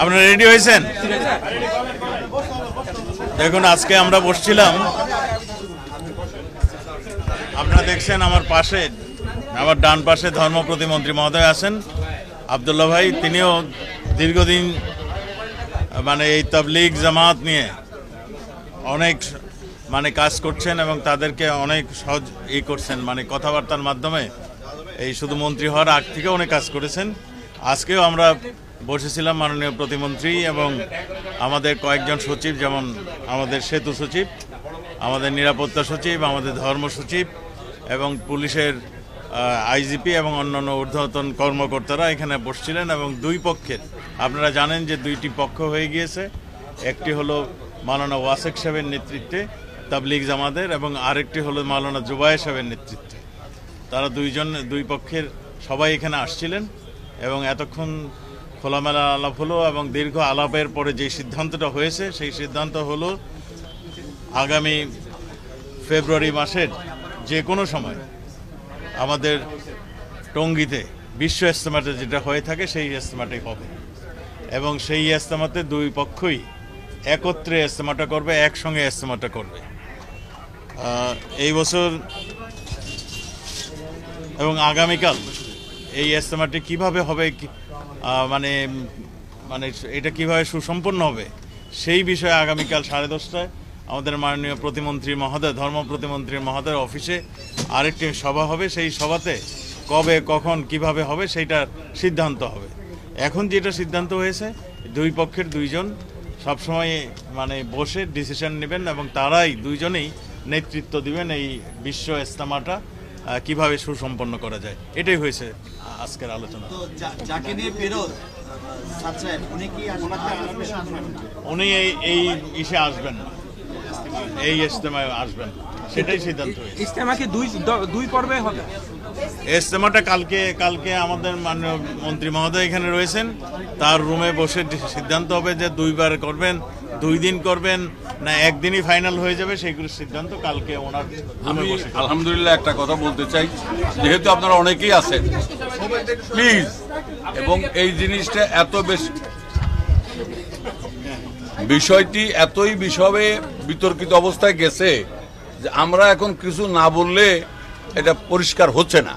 আপনারা রেডি হয়েছেন? দেখুন, আজকে আমরা বসছিলাম। আপনারা দেখছেন আমার পাশে, আমার ডান পাশে ধর্ম প্রতিমন্ত্রী মহোদয় আছেন। আবদুল্লাহ ভাই, তিনিও দীর্ঘদিন মানে এই তবলিগ জামাত নিয়ে অনেক মানে কাজ করছেন এবং তাদেরকে অনেক সহজ ই করছেন মানে কথাবার্তার মাধ্যমে। এই শুধু মন্ত্রী হওয়ার আগ থেকে অনেক কাজ করেছেন। আজকেও আমরা বসেছিলাম মাননীয় প্রতিমন্ত্রী এবং আমাদের কয়েকজন সচিব, যেমন আমাদের সেতু সচিব, আমাদের নিরাপত্তা সচিব, আমাদের ধর্ম সচিব এবং পুলিশের আইজিপি এবং অন্যান্য ঊর্ধ্বতন কর্মকর্তারা এখানে বসছিলেন এবং দুই পক্ষের, আপনারা জানেন যে দুইটি পক্ষ হয়ে গিয়েছে। একটি হলো মালানা ওয়াসেক সাহেবের নেতৃত্বে তাবলিগ জামাদের এবং আরেকটি হলো মালানা জুবাই সাহেবের নেতৃত্বে। তারা দুইজন, দুই পক্ষের সবাই এখানে আসছিলেন এবং এতক্ষণ খোলামেলা আলাপ হলো এবং দীর্ঘ আলাপের পরে যে সিদ্ধান্তটা হয়েছে, সেই সিদ্ধান্ত হলো আগামী ফেব্রুয়ারি মাসের যে কোনো সময় আমাদের টঙ্গিতে বিশ্ব ইস্তেমাতে যেটা হয়ে থাকে, সেই ইস্তেমাটাই হবে। এবং সেই ইস্তেমাতে দুই পক্ষই একত্রে ইস্তেমাটা করবে, একসঙ্গে ইস্তেমাটা করবে। এই বছর এবং আগামীকাল এই ইস্তেমাটি কীভাবে হবে মানে মানে এটা কীভাবে সুসম্পন্ন হবে, সেই বিষয়ে আগামীকাল সাড়ে দশটায় আমাদের মাননীয় প্রতিমন্ত্রী মহোদয়, ধর্ম প্রতিমন্ত্রী মহোদয়ের অফিসে আরেকটি সভা হবে। সেই সভাতে কবে, কখন, কীভাবে হবে সেইটার সিদ্ধান্ত হবে। এখন যেটা সিদ্ধান্ত হয়েছে, দুই পক্ষের দুইজন সবসময় মানে বসে ডিসিশন নেবেন এবং তারাই দুইজনেই নেতৃত্ব দিবেন এই বিশ্ব ইস্তেমাটা কীভাবে সুসম্পন্ন করা যায়? এটাই হয়েছে আজকের আলোচনা। যাকে নিয়ে ফেরত উনি কি আসবেন উনি এই এই ইসে আসবেন না। এই ইজতেমায় আসবেন সেটাই সিদ্ধান্ত হয়েছে। ইস্তেমা কি দুই দ- দুই পর্বে হবে? ইজতেমাটা কালকে কালকে আমাদের মাননীয় মন্ত্রী মহোদয় এখানে রয়েছেন। তার রুমে বসে সিদ্ধান্ত হবে যে দুইবার করবেন। দুই দিন করবেন না একদিনই ফাইনাল হয়ে যাবে সেইগুলোর সিদ্ধান্ত কালকে ওনার আমি আলহামদুলিল্লাহ একটা কথা বলতে চাই যেহেতু আপনারা অনেকেই আছেন প্লিজ এবং এই জিনিসটা এত বেশি বিষয়টি এতই বিষয়ে বিতর্কিত অবস্থায় গেছে যে আমরা এখন কিছু না বললে এটা পরিষ্কার হচ্ছে না।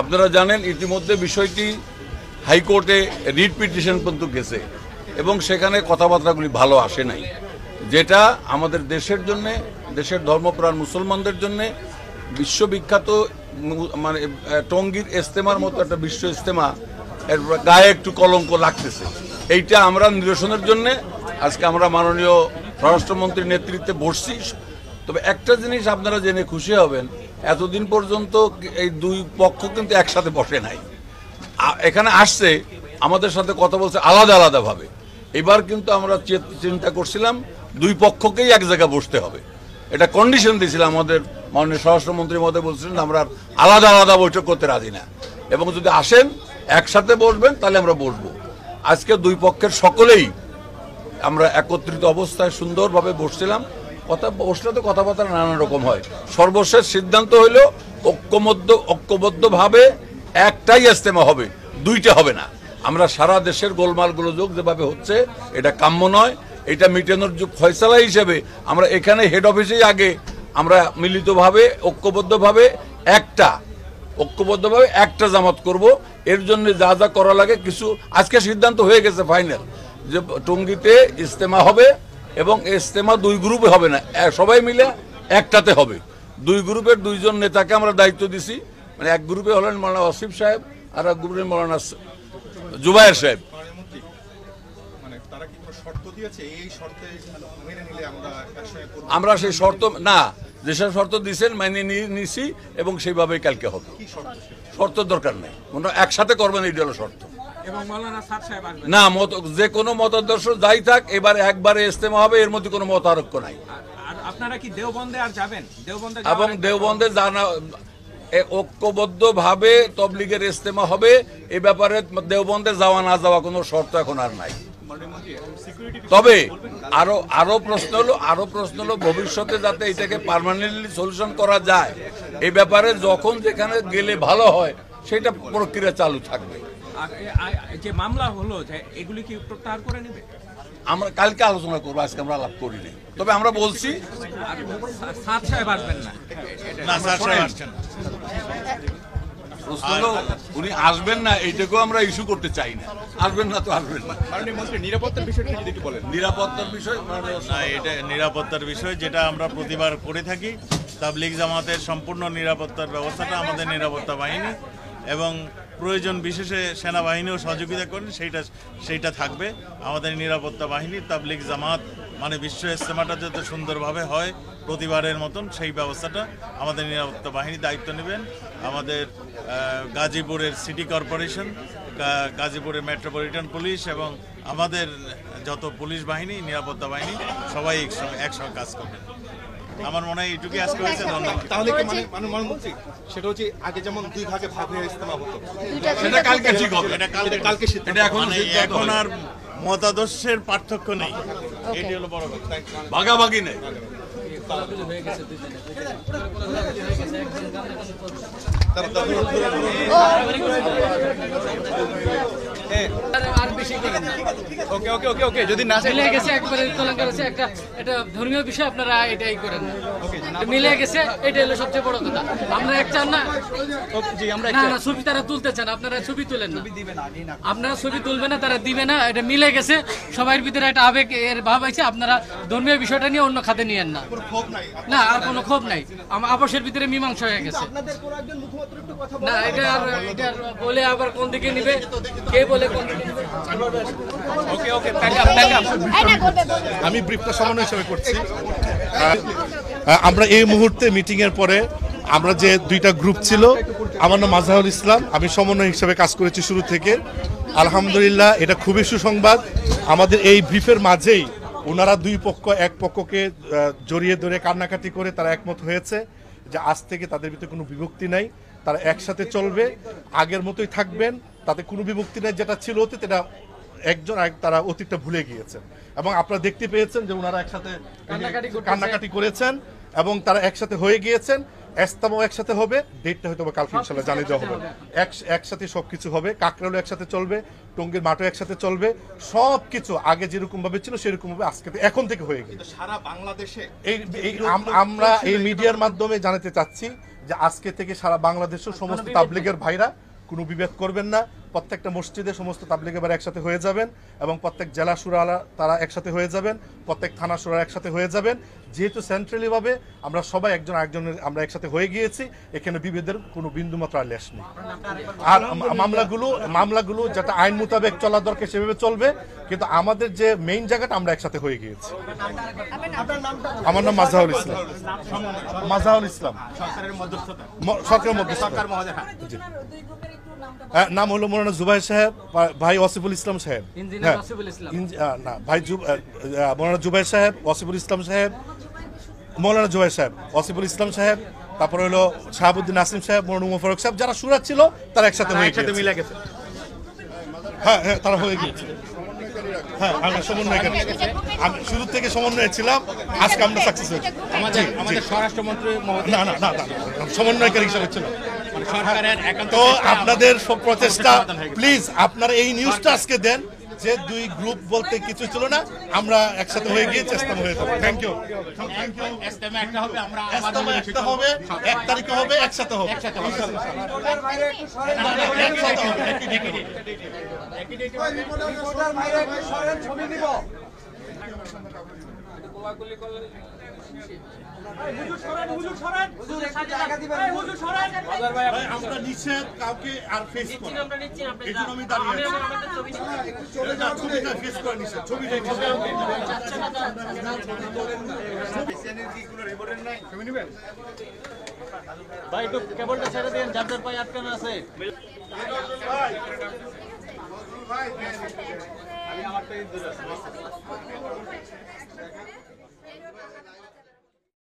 আপনারা জানেন ইতিমধ্যে বিষয়টি হাইকোর্টে রিট পিটিশন পর্যন্ত গেছে। এবং সেখানে কথাবার্তাগুলি ভালো আসে নাই। যেটা আমাদের দেশের জন্য, দেশের ধর্মপ্রাণ মুসলমানদের জন্য বিশ্ববিখ্যাত মানে টঙ্গীর ইস্তেমার মতো একটা বিশ্ব ইস্তেমা এর গায়ে একটু কলঙ্ক লাগতেছে। এইটা আমরা নিরসনের জন্য, আজকে আমরা মাননীয় স্বরাষ্ট্রমন্ত্রীর নেতৃত্বে বসছি। তবে একটা জিনিস আপনারা জেনে খুশি হবেন, এতদিন পর্যন্ত এই দুই পক্ষ কিন্তু একসাথে বসে নাই। এখানে আসছে, আমাদের সাথে কথা বলছে আলাদা আলাদা ভাবে। এবার কিন্তু আমরা চিন্তা করছিলাম দুই পক্ষকেই এক জায়গায় বসতে হবে। এটা কন্ডিশন দিয়েছিলাম আমাদের মাননীয় স্বরাষ্ট্রমন্ত্রী মধ্যে বলছিলেন আমরা আলাদা আলাদা বৈঠক করতে রাজি না। এবং যদি আসেন, একসাথে বসবেন, তাহলে আমরা বসবো। আজকে দুই পক্ষের সকলেই আমরা একত্রিত অবস্থায় সুন্দরভাবে বসছিলাম। কথা বসলে তো কথাবার্তা নানা রকম হয়। সর্বশেষ সিদ্ধান্ত হইল, ঐক্যবদ্ধ ঐক্যবদ্ধভাবে একটাই ইস্তেমা হবে, দুইটা হবে না। আমরা সারা দেশের গোলমাল গোলযোগ যেভাবে হচ্ছে, এটা কাম্য নয়। এটা মিটানোর যে ফয়সালা হিসেবে আমরা এখানে হেড অফিসেই আগে আমরা মিলিতভাবে, ঐক্যবদ্ধভাবে একটা ঐক্যবদ্ধভাবে একটা জামাত করব। এর জন্য যা যা করা লাগে কিছু, আজকে সিদ্ধান্ত হয়ে গেছে ফাইনাল যে টঙ্গিতে ইস্তেমা হবে এবং ইস্তেমা দুই গ্রুপে হবে না সবাই মিলে একটাতে হবে। দুই গ্রুপের দুইজন নেতাকে আমরা দায়িত্ব দিছি মানে এক গ্রুপে হলেন মৌলানা আসিফ সাহেব, আর এক গ্রুপে মৌলানা জুবায়ের সাহেব। মানে তারা কি কোনো শর্ত দিয়েছে? এই শর্তে মেনে নিলে আমরা সেই শর্ত না যেসব শর্ত দিয়েছেন মানে নিয়ে নিছি এবং সেইভাবেই কালকে হবে। শর্ত দরকার নেই। ওনারা একসাথে করবেন এই হলো শর্ত। এবং মৌলানা সাদ সাহেব আসবেন। না মত যে কোনো মতাদর্শ যাই থাক এবার একবারে ইস্তেমা হবে এর মধ্যে কোনো মতারক্য নাই। আপনারা কি দেওবন্দে আর যাবেন? দেওবন্দে এবং দেওবন্দে জানা ঐক্যবদ্ধ ভাবে তবলিগের ইস্তেমা হবে। এ ব্যাপারে দেওবন্দে যাওয়া না যাওয়া কোনো শর্ত এখন আর নাই। তবে আরও আরও প্রশ্ন হলো, আরও প্রশ্ন হলো ভবিষ্যতে যাতে এটাকে পার্মানেন্টলি সলিউশন করা যায়, এ ব্যাপারে যখন যেখানে গেলে ভালো হয়, সেটা প্রক্রিয়া চালু থাকবে। যে মামলা হলো যে এগুলি কি প্রত্যাহার করে নেবে? আমরা কালকে আলোচনা করব আজকে আমরা আলাপ করি নাই। তবে আমরা বলছি উনি আসবেন না এইটাকেও আমরা ইস্যু করতে চাই না। আসবেন না তো আসবেন না। নিরাপত্তার বিষয়টা যদি একটু বলেন। নিরাপত্তার বিষয় না এটা নিরাপত্তার বিষয় যেটা আমরা প্রতিবার করে থাকি। তাবলিগ জামাতের সম্পূর্ণ নিরাপত্তার ব্যবস্থাটা আমাদের নিরাপত্তা বাহিনী এবং প্রয়োজন বিশেষে সেনাবাহিনীও সহযোগিতা করেন, সেইটা সেইটা থাকবে। আমাদের নিরাপত্তা বাহিনী, তাবলিগ জামাত মানে বিশ্ব ইস্তেমাটা যাতে সুন্দরভাবে হয়, প্রতিবারের মতন সেই ব্যবস্থাটা আমাদের নিরাপত্তা বাহিনী দায়িত্ব নেবেন। আমাদের গাজীপুরের সিটি কর্পোরেশন গাজীপুরের মেট্রোপলিটন পুলিশ এবং আমাদের যত পুলিশ বাহিনী, নিরাপত্তা বাহিনী, সবাই একসঙ্গে একসঙ্গে কাজ করবে। আমার মনে হয় এইটুকুই আজকে হয়েছে ধন্যবাদ। তাহলে কি মানে মানে মাননীয় মন্ত্রী সেটা হচ্ছে আগে যেমন দুই ভাগে ভাগ হয়ে ইস্তেমা হতো সেটা কালকে ঠিক হবে। এটা কালকে কালকে সিদ্ধান্ত এটা এখন মানে এখন আর মতাদর্শের পার্থক্য নেই। এটি হলো বড় কথা। ভাগাভাগি নেই। ওকে ওকে ওকে ওকে, যদি না গেছে, একবারে তোলা করেছে একটা, এটা ধর্মীয় বিষয়, আপনারা এটাই করেন। মিলে গেছে এটা হলো সবচেয়ে বড় কথা। আমরা এক চান না? জি আমরা না না ছবি তারা তুলতে চান আপনারা ছবি তুলেন না। আপনারা ছবি তুলবে না তারা দিবে না এটা মিলে গেছে। সবার ভিতরে একটা আবেগ এর ভাব আছে আপনারা ধর্মীয় বিষয়টা নিয়ে অন্য খাতে নিয়েন না। না আর কোনো ক্ষোভ নাই। আপসের ভিতরে মীমাংসা হয়ে গেছে। না এটা আর এটা বলে আবার কোন দিকে নিবে? কে বলে কোন দিকে নিবে? ওকে ওকে আমি ব্রিফটা সমন্বয় হিসেবে করছি। আহ, আমরা এই মুহূর্তে মিটিং এর পরে আমরা যে দুইটা গ্রুপ ছিল আমার নাম মাজাহুল ইসলাম আমি সমন্বয় হিসেবে কাজ করেছি শুরু থেকে। আলহামদুলিল্লাহ এটা খুবই সুসংবাদ। আমাদের এই ব্রিফের মাঝেই ওনারা দুই পক্ষ এক পক্ষকে জড়িয়ে ধরে কান্নাকাটি করে তারা একমত হয়েছে যে আজ থেকে তাদের ভিতরে কোনো বিভক্তি নাই তারা একসাথে চলবে আগের মতোই থাকবেন তাতে কোনো বিভক্তি নাই যেটা ছিল অতীত এটা একজন তারা অতীতটা ভুলে গিয়েছেন। এবং আপনারা দেখতে পেয়েছেন যে ওনারা একসাথে কান্নাকাটি করেছেন। এবং তারা একসাথে হয়ে গিয়েছেন এস্তামাও একসাথে হবে ডেটটা হয়তো কালকে ইনশাল্লাহ জানিয়ে দেওয়া হবে। এক- একসাথে সবকিছু হবে কাকরালও একসাথে চলবে টঙ্গীর মাঠও একসাথে চলবে সব কিছু আগে যেরকম ভাবে ছিল সেরকম ভাবে আজকে এখন থেকে হয়ে গেছে সারা বাংলাদেশে এই এই আমরা এই মিডিয়ার মাধ্যমে জানাতে চাচ্ছি যে আজকে থেকে সারা বাংলাদেশের সমস্ত তাবলিগের ভাইরা কোনো বিভেদ করবেন না। প্রত্যেকটা মসজিদে সমস্ত তাবলিগের এবার একসাথে হয়ে যাবেন এবং প্রত্যেক জেলা সুরালা তারা একসাথে হয়ে যাবেন প্রত্যেক থানা সুরা একসাথে হয়ে যাবেন। যেহেতু সেন্ট্রালিভাবে আমরা সবাই একজন আরেকজনের আমরা একসাথে হয়ে গিয়েছি এখানে বিভেদের কোনো বিন্দু মাত্র আর লেশ নেই। আর মামলাগুলো মামলাগুলো যেটা আইন মোতাবেক চলার দরকার সেভাবে চলবে কিন্তু আমাদের যে মেইন জায়গাটা আমরা একসাথে হয়ে গিয়েছি। আমার নাম মাজাহুল ইসলাম। মাজাহুল ইসলাম। সরকারের মধ্যস্থতা। সরকারের মধ্যে নাম হলো মৌলানা জুবাই সাহেব ভাই ওয়াসিফুল ইসলাম সাহেব। হ্যাঁ। না ভাই মৌলানা জুবাই সাহেব ওয়াসিফুল ইসলাম সাহেব মৌলানা জুবাই সাহেব ওয়াসিফুল ইসলাম সাহেব তারপরে হলো শাহাবুদ্দিন নাসিম সাহেব উমর ফারুক সাহেব যারা সুরাত ছিল তারা একসাথে হয়ে মিলে গেছে। হ্যাঁ হ্যাঁ তারা হয়ে গিয়েছে। হ্যাঁ আমরা সমন্বয়কারী আমি শুরু থেকে সমন্বয়ে ছিলাম আজকে আমরা সাকসেস হয়েছি। আমাদের জি, জি। আমাদের স্বরাষ্ট্রমন্ত্রী না না না না, না, সমন্বয়কারী হিসাবে ছিল সরকারের একান্ত তো আপনাদের প্রচেষ্টা। প্লিজ আপনারা এই নিউজটা আজকে দেন যে দুই গ্রুপ বলতে কিছু ছিল না আমরা একসাথে হয়ে গিয়ে চেষ্টা হয়ে যাব থ্যাংক ইউ একটা হবে এক তারিখে হবে একসাথে হবে। একসাথে হবে। আমরা নিষেধ কাউকে আর ফেস করি এই জন্য আমি দাঁড়িয়ে। ছবিটা ছবিটা ফেস করে নিষেধ ছবিটা ভাই একটু কেবলটা ছেড়ে দিন যাদের পায়ে আটকানো আছে আমি আমারটাই দূরে আছে